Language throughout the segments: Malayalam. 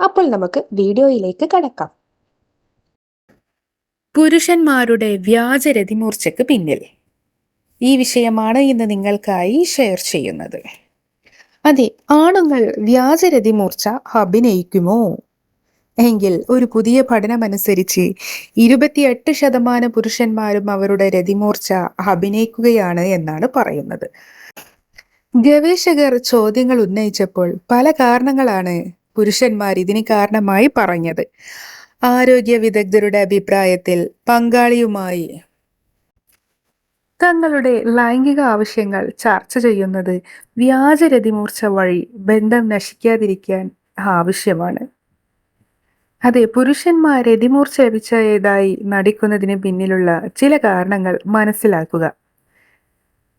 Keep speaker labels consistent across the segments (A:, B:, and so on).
A: അപ്പോൾ നമുക്ക് വീഡിയോയിലേക്ക് കടക്കാം.
B: പുരുഷന്മാരുടെ വ്യാജ രതിമൂർച്ചയ്ക്ക് പിന്നിൽ. ഈ വിഷയമാണ് ഇന്ന് നിങ്ങൾക്കായി ഷെയർ ചെയ്യുന്നത്. അതെ ആണുങ്ങൾ വ്യാജ രതിമൂർച്ച അഭിനയിക്കുമോ? എങ്കിൽ ഒരു പുതിയ പഠനമനുസരിച്ച് ഇരുപത്തിയെട്ട് ശതമാനം പുരുഷന്മാരും അവരുടെ രതിമൂർച്ച അഭിനയിക്കുകയാണ് എന്നാണ് പറയുന്നത്. ഗവേഷകർ ചോദ്യങ്ങൾ ഉന്നയിച്ചപ്പോൾ പല കാരണങ്ങളാണ് പുരുഷന്മാർ ഇതിന് കാരണമായി പറഞ്ഞത്. ആരോഗ്യ വിദഗ്ധരുടെ അഭിപ്രായത്തിൽ പങ്കാളിയുമായി തങ്ങളുടെ ലൈംഗിക ആവശ്യങ്ങൾ ചർച്ച ചെയ്യുന്നത് വ്യാജരതിമൂർച്ച വഴി ബന്ധം നശിക്കാതിരിക്കാൻ ആവശ്യമാണ്. അതെ പുരുഷന്മാർ രതിമൂർച്ച ലഭിച്ചതായി നടിക്കുന്നതിന് പിന്നിലുള്ള ചില കാരണങ്ങൾ മനസ്സിലാക്കുക.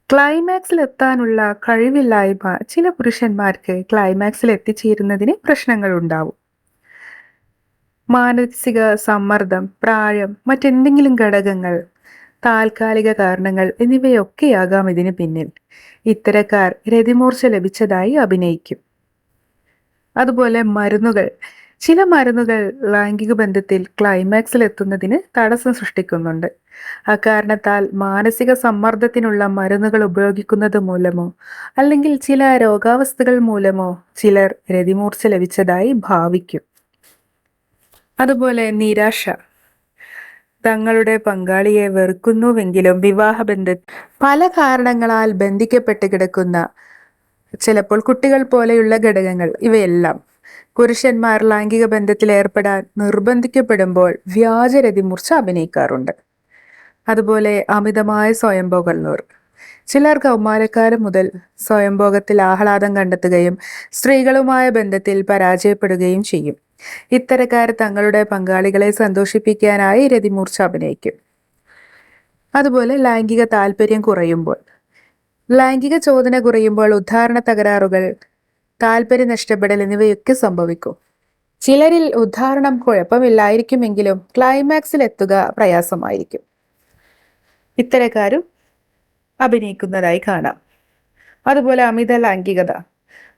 B: ക്ലൈമാക്സിൽ എത്താനുള്ള കഴിവില്ലായ്മ ചില പുരുഷന്മാർക്ക് ക്ലൈമാക്സിൽ എത്തിച്ചേരുന്നതിന് പ്രശ്നങ്ങൾ ഉണ്ടാവും മാനസിക സമ്മർദ്ദം പ്രായം മറ്റെന്തെങ്കിലും ഘടകങ്ങൾ താൽക്കാലിക കാരണങ്ങൾ എന്നിവയൊക്കെയാകാം ഇതിന് പിന്നിൽ. ഇത്തരക്കാർ രതിമൂർച്ച ലഭിച്ചതായി അഭിനയിക്കും. അതുപോലെ മരുന്നുകൾ ചില മരുന്നുകൾ ലൈംഗിക ബന്ധത്തിൽ ക്ലൈമാക്സിൽ എത്തുന്നതിന് തടസ്സം സൃഷ്ടിക്കുന്നുണ്ട്. അക്കാരണത്താൽ മാനസിക സമ്മർദ്ദത്തിനുള്ള മരുന്നുകൾ ഉപയോഗിക്കുന്നത് മൂലമോ അല്ലെങ്കിൽ ചില രോഗാവസ്ഥകൾ മൂലമോ ചിലർ രതിമൂർച്ച ലഭിച്ചതായി ഭാവിക്കും. അതുപോലെ നിരാശ. തങ്ങളുടെ പങ്കാളിയെ വെറുക്കുന്നുവെങ്കിലും വിവാഹബന്ധ പല കാരണങ്ങളാൽ ബന്ധിക്കപ്പെട്ട് കിടക്കുന്ന ചിലപ്പോൾ കുട്ടികൾ പോലെയുള്ള ഘടകങ്ങൾ ഇവയെല്ലാം പുരുഷന്മാർ ലൈംഗിക ബന്ധത്തിൽ ഏർപ്പെടാൻ നിർബന്ധിക്കപ്പെടുമ്പോൾ വ്യാജരതി വ്യാജരതിമൂർച്ച അഭിനയിക്കാറുണ്ട്. അതുപോലെ അമിതമായ സ്വയംഭോഗമുള്ളവർ ചിലർ കൗമാരക്കാലം മുതൽ സ്വയംഭോഗത്തിൽ ആഹ്ലാദം കണ്ടെത്തുകയും സ്ത്രീകളുമായ ബന്ധത്തിൽ പരാജയപ്പെടുകയും ചെയ്യും. ഇത്തരക്കാർ തങ്ങളുടെ പങ്കാളികളെ സന്തോഷിപ്പിക്കാനായി രതിമൂർച്ച അഭിനയിക്കും. അതുപോലെ ലൈംഗിക താല്പര്യം കുറയുമ്പോൾ. ലൈംഗിക ചോദന കുറയുമ്പോൾ ഉദ്ധാരണ തകരാറുകൾ താല്പര്യം നഷ്ടപ്പെടൽ എന്നിവയൊക്കെ സംഭവിക്കും. ചിലരിൽ ഉദ്ധാരണം കുഴപ്പമില്ലായിരിക്കുമെങ്കിലും ക്ലൈമാക്സിൽ എത്തുക പ്രയാസമായിരിക്കും. ഇത്തരക്കാരും അഭിനയിക്കുന്നതായി കാണാം. അതുപോലെ അമിത ലൈംഗികത.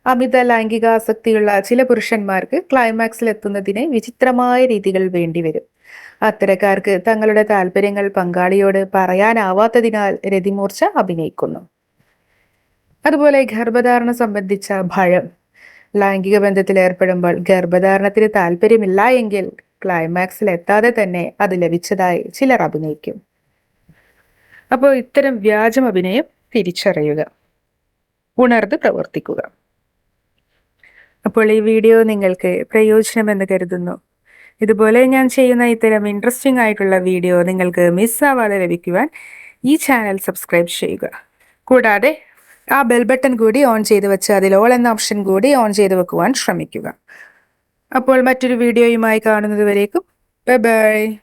B: അമിത ലൈംഗിക ആസക്തിയുള്ള ചില പുരുഷന്മാർക്ക് ക്ലൈമാക്സിൽ എത്തുന്നതിന് വിചിത്രമായ രീതികൾ വേണ്ടിവരും. അത്തരക്കാർക്ക് തങ്ങളുടെ താല്പര്യങ്ങൾ പങ്കാളിയോട് പറയാനാവാത്തതിനാൽ രതിമൂർച്ച അഭിനയിക്കുന്നു. അതുപോലെ ഗർഭധാരണം സംബന്ധിച്ച ഭയം. ലൈംഗിക ബന്ധത്തിൽ ഏർപ്പെടുമ്പോൾ ഗർഭധാരണത്തിന് താല്പര്യമില്ല എങ്കിൽ ക്ലൈമാക്സിൽ എത്താതെ തന്നെ അത് ലഭിച്ചതായി ചിലർ അഭിനയിക്കും. അപ്പോൾ ഇത്തരം വ്യാജം അഭിനയം തിരിച്ചറിയുക. ഉണർന്ന് പ്രവർത്തിക്കുക. അപ്പോൾ ഈ വീഡിയോ നിങ്ങൾക്ക് പ്രയോജനമെന്ന് കരുതുന്നു. ഇതുപോലെ ഞാൻ ചെയ്യുന്ന ഇത്തരം ഇൻട്രസ്റ്റിംഗ് ആയിട്ടുള്ള വീഡിയോ നിങ്ങൾക്ക് മിസ്സാവാതെ ലഭിക്കുവാൻ ഈ ചാനൽ സബ്സ്ക്രൈബ് ചെയ്യുക. കൂടാതെ ആ ബെൽ ബട്ടൺ കൂടി ഓൺ ചെയ്ത് വെച്ച് അതിൽ ഓൾ എന്ന ഓപ്ഷൻ കൂടി ഓൺ ചെയ്ത് വെക്കുവാൻ ശ്രമിക്കുക. അപ്പോൾ മറ്റൊരു വീഡിയോയുമായി കാണുന്നത് വരേക്കും. Bye bye